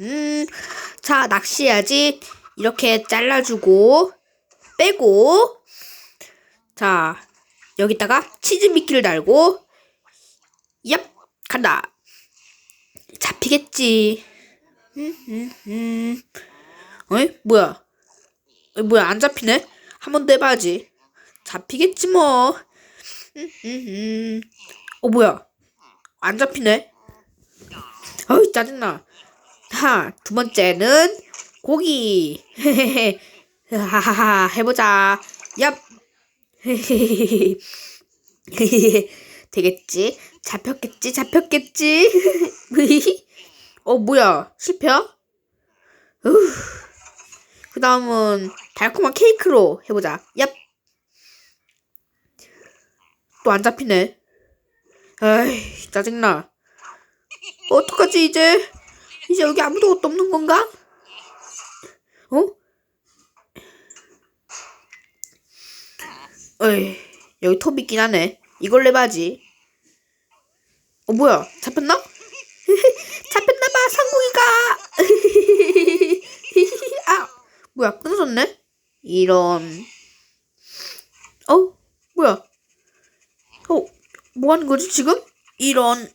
음, 자, 낚시해야지. 이렇게 잘라주고, 빼고, 자, 여기다가 치즈 미끼를 달고, 얍, 간다. 잡히겠지. 음, 음, 음. 어이? 뭐야? 어이, 뭐야, 안 잡히네? 한 번 더 해봐야지. 잡히겠지, 뭐. 어, 뭐야? 안 잡히네? 어이, 짜증나. 하, 두 번째는 고기. 하하하, 해보자. 얍. 되겠지? 잡혔겠지? 잡혔겠지? 어, 뭐야? 실패야? 그 다음은 달콤한 케이크로 해보자. 얍. 또 안 잡히네. 에이, 짜증나. 어떡하지, 이제? 이제 여기 아무도 없는 건가? 어? 에이, 여기 톱 있긴 하네. 이걸 내봐야지. 어, 뭐야? 잡혔나? 잡혔나봐, 상공이가! 아, 뭐야, 끊어졌네? 이런. 어? 뭐야? 어, 뭐 하는 거지, 지금? 이런.